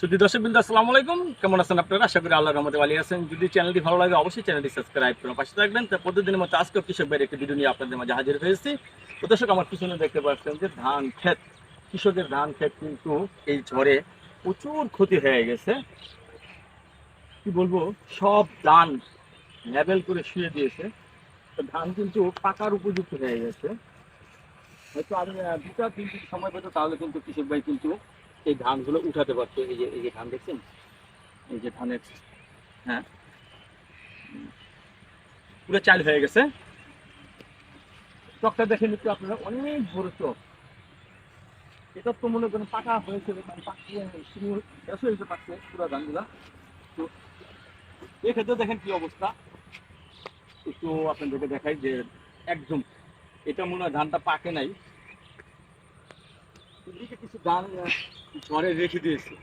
শুধু দর্শক বিন্দু, আসসালামু আলাইকুম। কেমন আছেন আপনারা? আশা করি আল্লাহর রহমতে ভালো আছেন। যদি চ্যানেলটি ভালো লাগে, অবশ্যই চ্যানেলটি সাবস্ক্রাইব করুন পাশে থাকবেন। তো প্রতিদিনের মতো আজকে কৃষক ভাইয়ের একটি ভিডিও নিয়ে আপনাদের মাঝে হাজির হয়েছি। তো দর্শক, আমার পিছনে দেখতে পাচ্ছেন যে ধান ক্ষেত, কৃষকের ধান ক্ষেত কিন্তু এই ঝড়ে প্রচুর ক্ষতি হয়ে গেছে। কি বলব, সব ধান লেবেল করে শুয়ে দিয়েছে। তো ধান কিন্তু পাকার উপযুক্ত হয়ে গেছে। হয়তো আমি দুটা তিন সময় পেতো, তাহলে কিন্তু কৃষক ভাই কিন্তু এই ধানগুলো উঠাতে পারতো, এই যে এই যে ধান দেখছেন? এই যে ধানের হ্যাঁ। পুরো চাল হয়ে গেছে। চকটা দেখে নিতে আপনারা, অনেক বড় চক এটা তো মনে করেন পাকা হয়েছে মানে পাকিয়ে শুরু শেষ হয়ে পুরো ধানগুলা। তো এক্ষেত্রে দেখেন কি অবস্থা। একটু আপনাদেরকে দেখাই যে একদম, এটা মনে হয় ধানটা পাকে নাই। কিছু ধান ঝড়ে রেখে দিয়েছে।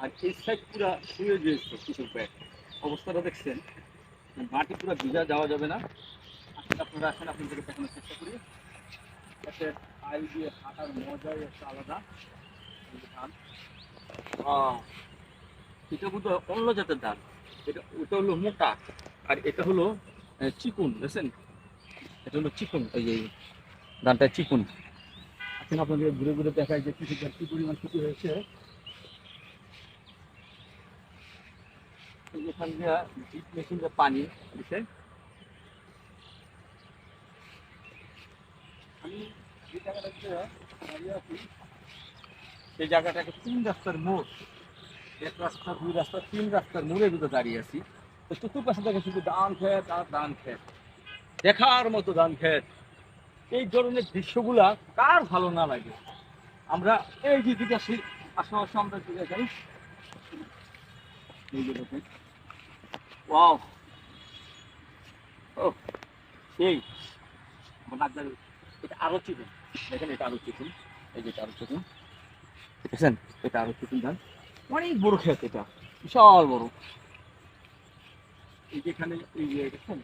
আর এই সাইড পুরো শুয়ে দিয়েছে কিছু ভাই অবস্থাটা দেখছেন? মাটি পুরো ভিজা যাওয়া যাবে না। আসলে আপনারা আসেন আপনাদেরকে দেখানোর চেষ্টা করি। এতে আইল দিয়ে হাঁটার মজাই একটা আলাদা। ধান। এটা বোধ অন্য জাতের ধান। এটা ওটা হলো মোটা। আর এটা হলো চিকুন দেখছেন? এটা হলো চিকুন এই ধানটা চিকুন। এখন আপনাদের ঘুরে ঘুরে দেখায় যে কৃষকের কি পরিমাণ ক্ষতি হয়েছে। যে এখান দিয়ে ডিপ মেশিন দিয়ে পানি দিছে আমি যে সেই জায়গাটাকে তিন রাস্তার মোড়, এক রাস্তা, দুই রাস্তা, তিন রাস্তার মোড়ের ভিতরে দাঁড়িয়ে আছি। তো চতুর্পাশে দেখে শুধু ধান খেত আর ধান খেত দেখার মতো ধান খেত এই ধরনের দৃশ্যগুলা কার ভালো না লাগে? আমরা এই যে দিকে আসি, আসো, আমরা দিকে যাই এই ও এটা দেখেন, এটা এই যে এটা আরও দেখেছেন? এটা অনেক বড় ক্ষেত এটা। বিশাল বড়। এই যে এখানে এই যে দেখেন,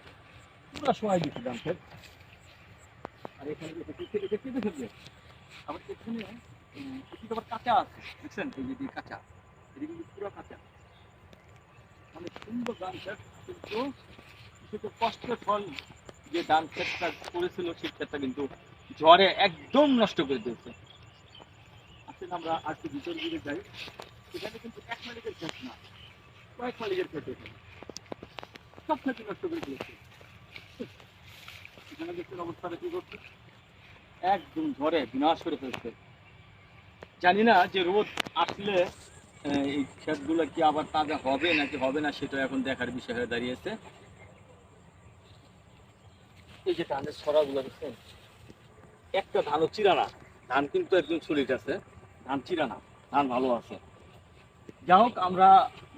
পুরো সময় দিচ্ছি ধান ক্ষেত আর এখানে যে দেখতে দেখতে দেখতে দেখতে ধান করেছিল, সেই কিন্তু ঝড়ে একদম নষ্ট করে দিয়েছে। আসলে আমরা আজকে ভিতর দিকে যাই। সেখানে কিন্তু এক মালিকের ক্ষেত না, কয়েক মালিকের এখানে। সব ক্ষেত্রে নষ্ট করে দিয়েছে। একদম ঝড়ে, বিনাশ করে ফেলছে। জানি না যে রোদ আসলে এই ক্ষেতগুলো কি আবার তাজা হবে নাকি হবে না, সেটা এখন দেখার বিষয় হয়ে দাঁড়িয়েছে। এই যে ধানের ছড়াগুলো দেখছেন, একটা ধানও চিরানা ধান কিন্তু একদম ছড়িয়ে আছে। ধান চিরানা ধান ভালো আছে। যাই হোক, আমরা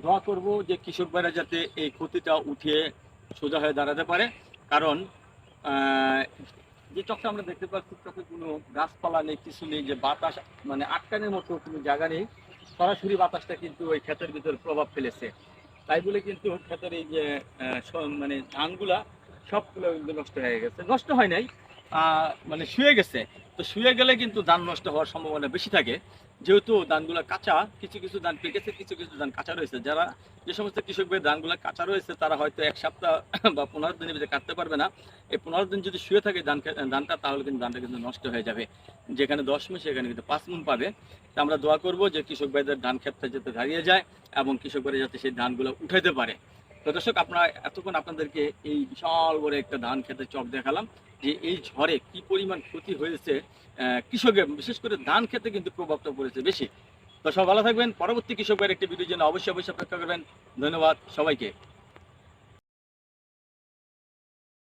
দোয়া করব যে কৃষক ভাইরা যাতে এই ক্ষতিটা উঠিয়ে সোজা হয়ে দাঁড়াতে পারে। কারণ যে চকটা আমরা দেখতে পাচ্ছি চকে কোনো গাছপালা নেই, কিছু নেই, যে বাতাস মানে আটকানের মতো কোনো জায়গা নেই। সরাসরি বাতাসটা কিন্তু ওই ক্ষেতের ভিতরে প্রভাব ফেলেছে। তাই বলে কিন্তু ক্ষেতের এই যে মানে ধানগুলা সবগুলো কিন্তু নষ্ট হয়ে গেছে। নষ্ট হয় নাই মানে শুয়ে গেছে। তো শুয়ে গেলে কিন্তু ধান নষ্ট হওয়ার সম্ভাবনা বেশি থাকে। যেহেতু ধানগুলো কাঁচা, কিছু কিছু ধান পেকেছে, কিছু কিছু ধান কাঁচা রয়েছে। যারা যে সমস্ত কৃষকদের ধানগুলো কাঁচা রয়েছে, তারা হয়তো এক সপ্তাহ বা পনেরো দিনের ভিতরে কাটতে পারবে না। এই পনেরো দিন যদি শুয়ে থাকে ধান ধানটা, তাহলে কিন্তু ধানটা কিন্তু নষ্ট হয়ে যাবে। যেখানে দশ মিনিট সেখানে কিন্তু পাঁচ মন পাবে। তা আমরা দোয়া করব যে কৃষক ভাইদের ধান ক্ষেতটা যাতে দাঁড়িয়ে যায় এবং কৃষক যাতে সেই ধানগুলো উঠাইতে পারে। তো দর্শক, আপনারা এতক্ষণ আপনাদেরকে এই বিশাল বড় একটা ধান খেতে চক দেখালাম যে এই ঝড়ে কি পরিমাণ ক্ষতি হয়েছে কৃষকের, বিশেষ করে ধান খেতে কিন্তু প্রভাবটা পড়েছে বেশি। তো সব ভালো থাকবেন। পরবর্তী কৃষকের একটি ভিডিওর জন্য অবশ্যই অবশ্যই অপেক্ষা করবেন। ধন্যবাদ সবাইকে।